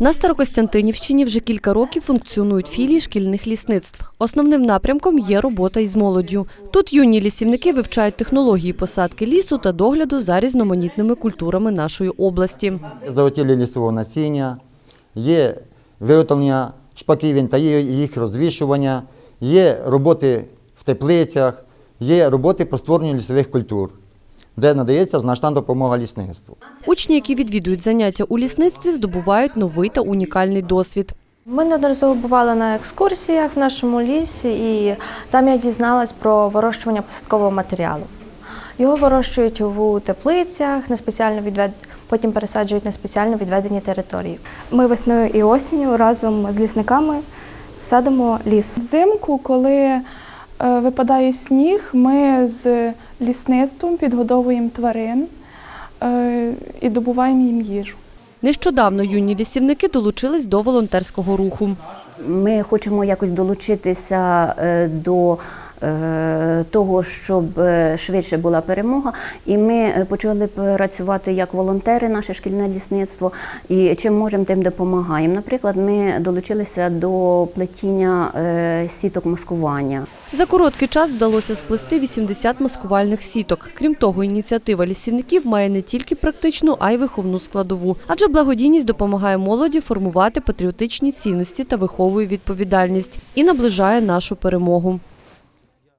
На Старокостянтинівщині вже кілька років функціонують філії шкільних лісництв. Основним напрямком є робота із молоддю. Тут юні лісівники вивчають технології посадки лісу та догляду за різноманітними культурами нашої області. заготівлі лісового насіння, є виготовлення шпаківень та їх розвішування, є роботи в теплицях, є роботи по створенню лісових культур, де надається значна допомога лісництву. Учні, які відвідують заняття у лісництві, здобувають новий та унікальний досвід. Ми неодноразово бували на екскурсіях в нашому лісі, і там я дізналась про вирощування посадкового матеріалу. Його вирощують у теплицях, на спеціально відвед... потім пересаджують на спеціально відведені території. Ми весною і осінню разом з лісниками садимо ліс. Взимку, коли випадає сніг, ми з лісництвом підгодовуємо тварин е, і добуваємо їм їжу. Нещодавно юні лісівники долучились до волонтерського руху. Ми хочемо якось долучитися е, до е, того, щоб е, швидше була перемога. І ми е, почали працювати як волонтери, наше шкільне лісництво. І чим можемо, тим допомагаємо. Наприклад, ми долучилися до плетіння е, сіток маскування. За короткий час вдалося сплести 80 маскувальних сіток. Крім того, ініціатива лісівників має не тільки практичну, а й виховну складову. Адже благодійність допомагає молоді формувати патріотичні цінності та виховує відповідальність і наближає нашу перемогу.